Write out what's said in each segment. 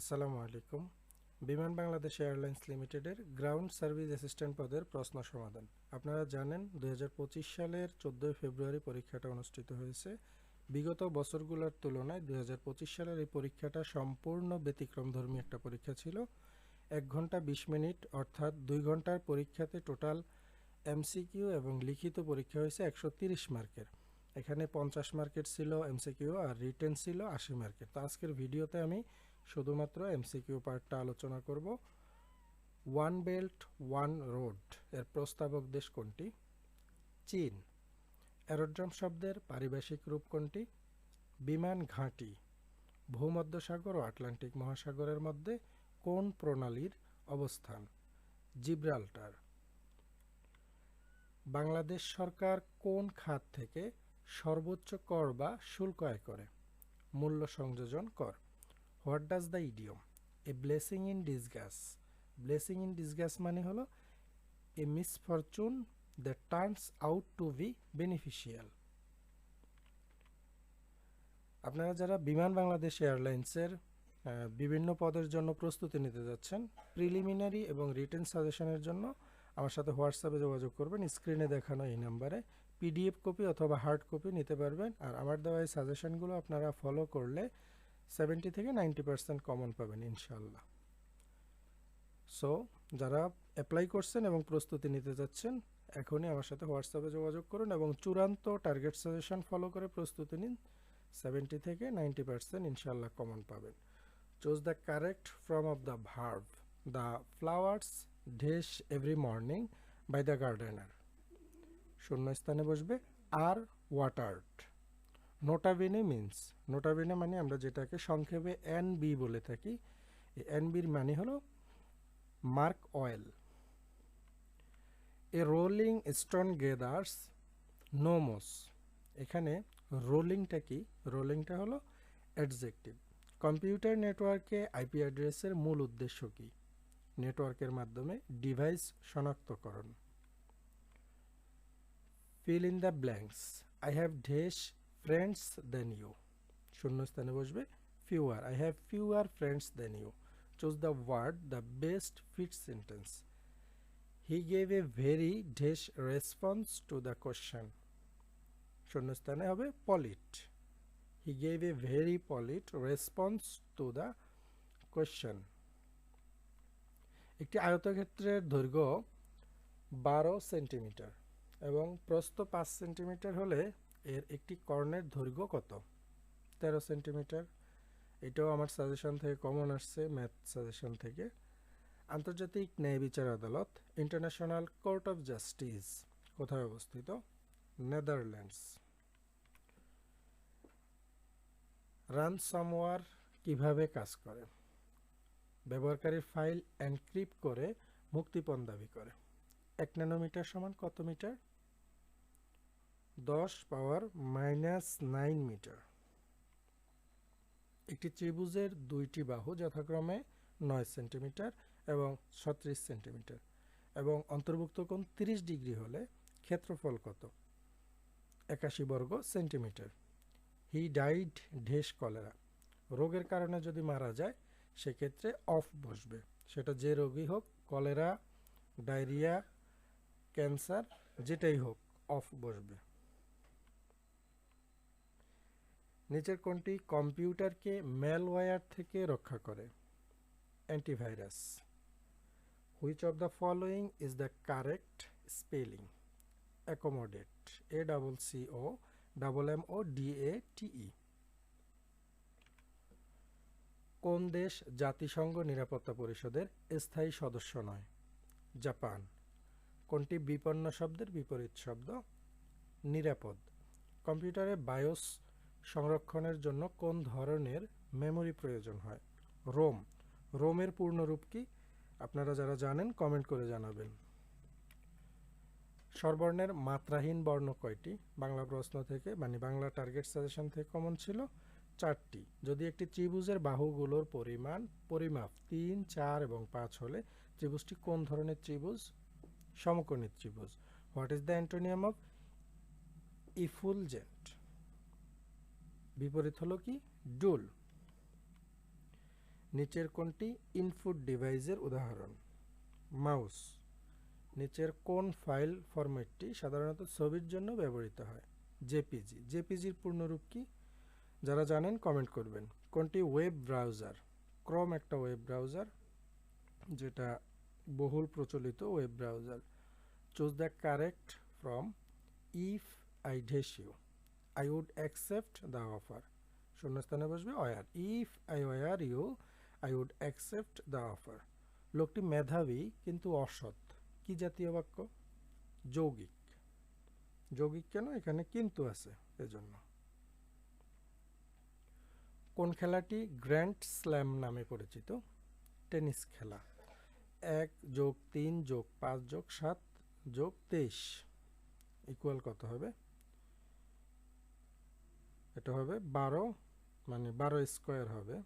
আসসালামু আলাইকুম। বিমান বাংলাদেশ এয়ারলাইন্স লিমিটেডের গ্রাউন্ড সার্ভিস অ্যাসিস্ট্যান্ট পদের প্রশ্ন সমাধান। আপনারা জানেন দু হাজার পঁচিশ সালের চোদ্দোই ফেব্রুয়ারি পরীক্ষাটা অনুষ্ঠিত হয়েছে। বিগত বছরগুলোর তুলনায় দুই হাজার পঁচিশ সালের এই পরীক্ষাটা সম্পূর্ণ ব্যতিক্রমধর্মী একটা পরীক্ষা ছিল। এক ঘণ্টা বিশ মিনিট, অর্থাৎ দুই ঘণ্টার পরীক্ষাতে টোটাল এমসিকিউ এবং লিখিত পরীক্ষা হয়েছে একশো মার্কের। এখানে পঞ্চাশ মার্কের ছিল এমসিকিউ আর রিটেন ছিল আশি মার্কের। তো আজকের ভিডিওতে আমি শুধুমাত্র এমসিকিউ পার্টটা আলোচনা করব। ওয়ান বেল্ট ওয়ান রোডের প্রস্তাবক দেশ কোনটি? চীন। অ্যারোড্রাম শব্দের পারিভাষিক রূপ কোনটি? বিমান ঘাঁটি। ভূমধ্যসাগর ও আটলান্টিক মহাসাগরের মধ্যে কোন প্রণালীর অবস্থান? জিব্রাল্টার। বাংলাদেশ সরকার কোন খাত থেকে সর্বোচ্চ কর বা শুল্ক আয় করে? মূল্য সংযোজন কর। What does the idiom a blessing in disguise blessing in disguise মানে হলো a misfortune that turns out to be beneficial আপনারা যারা বিমান বাংলাদেশ এয়ারলাইন্সের বিভিন্ন পদের জন্য প্রস্তুতি নিতে যাচ্ছেন প্রিলিমিনারি এবং রিটেন সাজেশনের জন্য আমার সাথে হোয়াটসঅ্যাপে যোগাযোগ করবেন। স্ক্রিনে দেখানো এই নাম্বারে পিডিএফ কপি অথবা হার্ড কপি নিতে পারবেন। আর আমার দেওয়া এই সাজেশনগুলো আপনারা ফলো করলে সেভেন্টি থেকে নাইনটি পার্সেন্ট কমন পাবেন ইনশাল্লাহ সো যারা অ্যাপ্লাই করছেন এবং প্রস্তুতি নিতে যাচ্ছেন, এখনই আমার সাথে হোয়াটসঅ্যাপে যোগাযোগ করুন এবং চূড়ান্ত টার্গেট সাজেশন ফলো করে প্রস্তুতি নিন সেভেন্টি থেকে নাইনটি পার্সেন্ট ইনশাল্লাহ কমন পাবেন। Choose the correct from of the verb the flowers dash every morning by the gardener শূন্যস্থানে বসবে, আর ওয়াটার্ড নোটাবিনে মিন্স নোটাবিনে মানে আমরা যেটাকে সংক্ষেপে এন বি বলে থাকি, এই বির মানে হলো মার্ক oil a rolling stone gathers no moss. এখানে রোলিংটা কি? রোলিংটা হলো অ্যাডজেক্টিভ। কম্পিউটার নেটওয়ার্কে আইপি অ্যাড্রেসের মূল উদ্দেশ্য কি? নেটওয়ার্কের মাধ্যমে ডিভাইস শনাক্তকরণ। Fill in the blanks I have dash friends then you শূন্যস্থানে বসবে fewer I have fewer friends then you choose the word the best fit sentence he gave a very dash response to the question শূন্যস্থানে হবে polite he gave a very polite response to the question একটি আয়তক্ষেত্রের দৈর্ঘ্য বারো centimetre এবং প্রস্থ পাঁচ centimetre হলে এর একটি কর্ণের দৈর্ঘ্য কত? তেরো সেন্টিমিটার। এটাও আমার সাজেশন থেকে কমন আসছে ম্যাথ সাজেশন থেকে। আন্তর্জাতিক ন্যায় বিচার আদালত ইন্টারন্যাশনাল কোর্ট অফ জাস্টিস কোথায় অবস্থিত? নেদারল্যান্ডস। রানসামওয়ার কীভাবে কাজ করে? ব্যবহারকারীর ফাইল এনক্রিপ্ট করে মুক্তিপণ দাবি করে। এক ন্যানোমিটার সমান কত মিটার? দশ পাওয়ার মাইনাস নাইন মিটার। একটি ত্রিভুজের দুইটি বাহু যথাক্রমে নয় সেন্টিমিটার এবং ছত্রিশ সেন্টিমিটার এবং অন্তর্ভুক্ত কোণ তিরিশ ডিগ্রি হলে ক্ষেত্রফল কত? একাশি বর্গ centimetre. He died dash cholera. রোগের কারণে যদি মারা যায়, সেক্ষেত্রে অফ বসবে। সেটা যে রোগী হোক, কলেরা, ডায়রিয়া, ক্যান্সার, যেটাই হোক, অফ বসবে। নিচের কোনটি কম্পিউটারকে ম্যালওয়্যার থেকে রক্ষা করে? Antivirus which of the following is the correct spelling accommodate A double C O double M O D A T E কোন দেশ জাতিসংঘ নিরাপত্তা পরিষদের স্থায়ী সদস্য নয়? জাপান. কোনটি বিপন্ন শব্দের বিপরীত শব্দ? নিরাপদ. কম্পিউটারে বায়োস সংরক্ষণের জন্য কোন ধরনের মেমরি প্রয়োজন হয়? রোম রোমের পূর্ণরূপ কি? আপনারা যারা জানেন কমেন্ট করে জানাবেন। স্বরবর্ণের মাত্রাহীন বর্ণ কয়টি? বাংলা প্রশ্ন থেকে মানে বাংলা টার্গেট সাজেশন থেকে কমন ছিল চারটি। যদি একটি ত্রিভুজের বাহুগুলোর পরিমাণ, পরিমাপ তিন, চার এবং পাঁচ হলে ত্রিভুজটি কোন ধরনের ত্রিভুজ? সমকোণী ত্রিভুজ। What is the antonym of effulgent বিপরীত হলো কি? ডুল নিচের কোনটি ইনপুট ডিভাইসের উদাহরণ। মাউস নিচের কোন ফাইল ফরম্যাটটি সাধারণত ছবির জন্য ব্যবহৃত হয়। জেপিজি জেপিজির পূর্ণরূপ কি? যারা জানেন কমেন্ট করবেন। কোনটি ওয়েব ব্রাউজার ক্রম একটা ওয়েব ব্রাউজার যেটা বহুল প্রচলিত web browser choose the correct from if I I would accept the offer শূন্যস্থানে বসবে were. If I were you I would accept the offer লোকটি মেধাবী কিন্তু অসৎ। কি জাতীয় বাক্য? যৌগিক। যৌগিক কেন? এখানে কিন্তু আছে এজন্য। কোন খেলাটি? গ্র্যান্ড স্ল্যাম নামে পরিচিত। টেনিস খেলা। এক যোগ তিন যোগ পাঁচ যোগ সাত যোগ তেইশ। ইকুয়াল কত হবে? এটা হবে বারো মানে বারো স্কোয়ার হবে।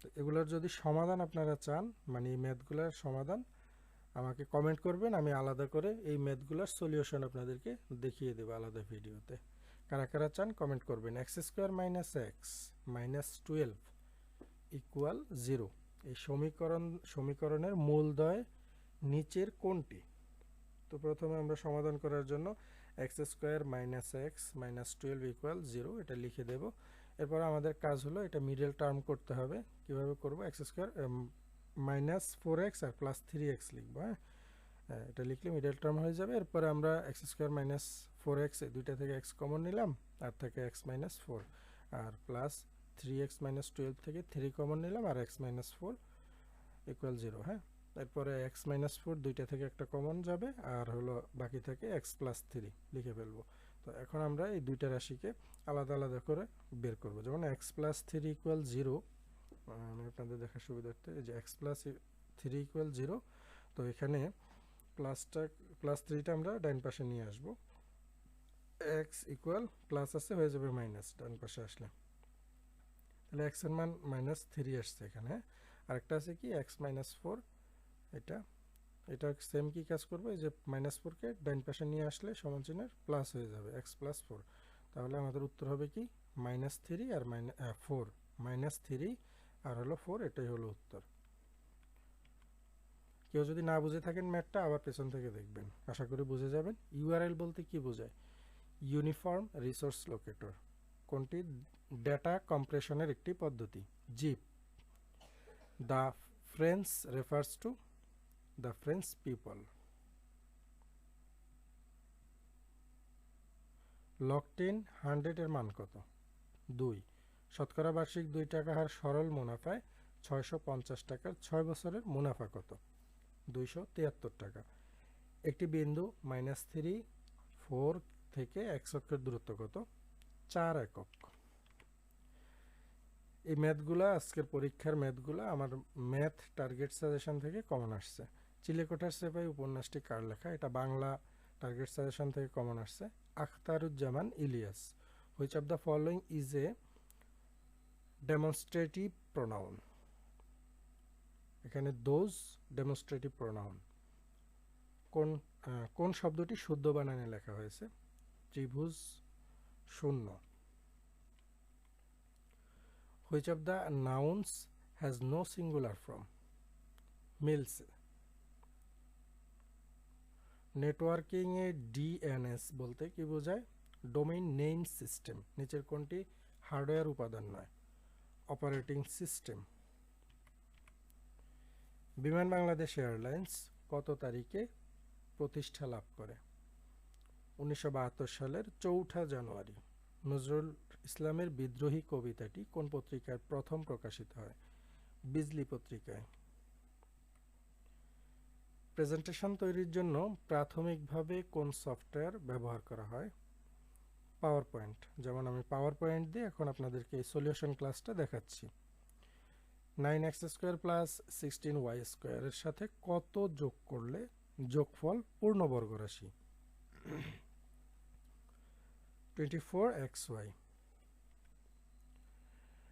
তো এগুলোর যদি সমাধান আপনারা চান মানে এই ম্যাথগুলোর সমাধান, আমাকে কমেন্ট করবেন, আমি আলাদা করে এই ম্যাথগুলোর সলিউশন আপনাদেরকে দেখিয়ে দেবো আলাদা ভিডিওতে। কারা কারা চান কমেন্ট করবেন। X square minus x minus twelve equal zero. এই সমীকরণ, সমীকরণের মূলদয় নিচের কোনটি? তো প্রথমে আমরা সমাধান করার জন্য x square minus x minus twelve equal zero এটা লিখে দেব। এরপর আমাদের কাজ হলো এটা মিডল টার্ম করতে হবে। কীভাবে করব? X square minus four x আর প্লাস থ্রি এক্স লিখব হ্যাঁ? হ্যাঁ, এটা লিখলে মিডল টার্ম হয়ে যাবে। এরপরে আমরা x square minus four x দুইটা থেকে এক্স কমন নিলাম আর থেকে এক্স মাইনাস ফোর আর plus three x minus twelve থেকে থ্রি কমন নিলাম আর x minus four equal zero হ্যাঁ? এরপরে এক্স মাইনাস ফোর দুইটা থেকে একটা কমন যাবে, আর হলো বাকি থেকে এক্স প্লাস থ্রি লিখে ফেলব। তো এখন আমরা এই দুইটা রাশিকে আলাদা আলাদা করে বের করব। যেমন x plus three equal zero আমি আপনাদের দেখার সুবিধার্থে যে x plus three equal zero তো এখানে প্লাসটা প্লাস থ্রিটা আমরা ডাইন পাশে নিয়ে আসব। এক্স ইকুয়াল প্লাস আছে, হয়ে যাবে মাইনাস ডান পাশে আসলে। তাহলে এক্সের মান মাইনাস থ্রি আসছে এখানে? আরেকটা আছে কি? এক্স মাইনাস ফোর এটা এটা সেম কি কাজ করবে? যে মাইনাস ফোরকে ডাইন পাশে নিয়ে আসলে সমান চিহ্নের প্লাস হয়ে যাবে এক্স প্লাস ফোর তাহলে আমাদের উত্তর হবে কি? মাইনাস থ্রি আর মাইনাস ফোর মাইনাস থ্রি আর হলো ফোর এটাই হলো উত্তর। কেউ যদি না বুঝে থাকেন ম্যাথটা, আবার পেছন থেকে দেখবেন। আশা করি বুঝে যাবেন। ইউআরএল বলতে কি বোঝায়? ইউনিফর্ম রিসোর্স লোকেটর কোনটি? ডেটা কম্প্রেশনের একটি পদ্ধতি। Zip the French refers to the French people log ten হান্ড্রেডের মান কত? দুই। শতকরা বার্ষিক দুই টাকা হার সরল মুনাফায় ছয়শো পঞ্চাশ টাকার ছয় বছরের মুনাফা কত? দুইশো তিয়াত্তর টাকা। একটি বিন্দু মাইনাস থ্রি ফোর থেকে এক অক্ষের দূরত্ব কত? চার একক। এই ম্যাথগুলা আজকের পরীক্ষার ম্যাথগুলা আমার ম্যাথ টার্গেট সাজেশন থেকে কমন আসছে। চিলেকোঠার সেপাই উপন্যাসটি কার লেখা? এটা বাংলা টার্গেট সাজেশন থেকে কমন আসছে। Akhtaruzzaman Elias which of the following is a demonstrative pronoun এখানে দোজ ডেমনস্ট্রেটিভ প্রোনাউন কোন কোন শব্দটি শুদ্ধ বানানে লেখা হয়েছে? ত্রিভুজ শূন্য। Which of the nouns has no singular form mills networking A DNS বলতে কি বোঝায়? Domain name system. নিচের কোনটি? হার্ডওয়্যার উপাদান নয়। Operating system. Biman Bangladesh airlines কত তারিখে প্রতিষ্ঠা লাভ করে? উনিশশো বাহাত্তর সালের চৌঠা জানুয়ারি। নজরুল ইসলামের বিদ্রোহী কবিতাটি কোন পত্রিকায় প্রথম প্রকাশিত হয়? বিজলি পত্রিকায়। প্রেজেন্টেশন তৈরির জন্য প্রাথমিকভাবে কোন সফটওয়্যার ব্যবহার করা হয়? পাওয়ার পয়েন্ট যেমন আমি পাওয়ার পয়েন্ট দিয়ে এখন আপনাদেরকে এই সলিউশন ক্লাসটা দেখাচ্ছি। Nine x square plus sixteen y স্কোয়ারের সাথে কত যোগ করলে যোগফল পূর্ণবর্গ রাশি? Twenty four x y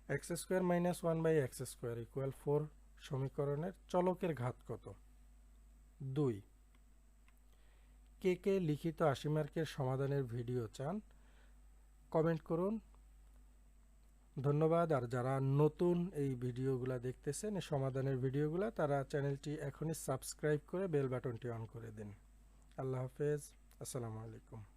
x square minus one by x square equal four সমীকরণের চলকের ঘাত কত? দুই। কে কে লিখিত আশি মার্কের সমাধানের ভিডিও চান, কমেন্ট করুন। ধন্যবাদ। আর যারা নতুন এই ভিডিওগুলা দেখতেছেন, এই সমাধানের ভিডিওগুলা, তারা চ্যানেলটি এখনই সাবস্ক্রাইব করে বেল বাটনটি অন করে দিন। আল্লাহ হাফেজ। আসসালামু আলাইকুম।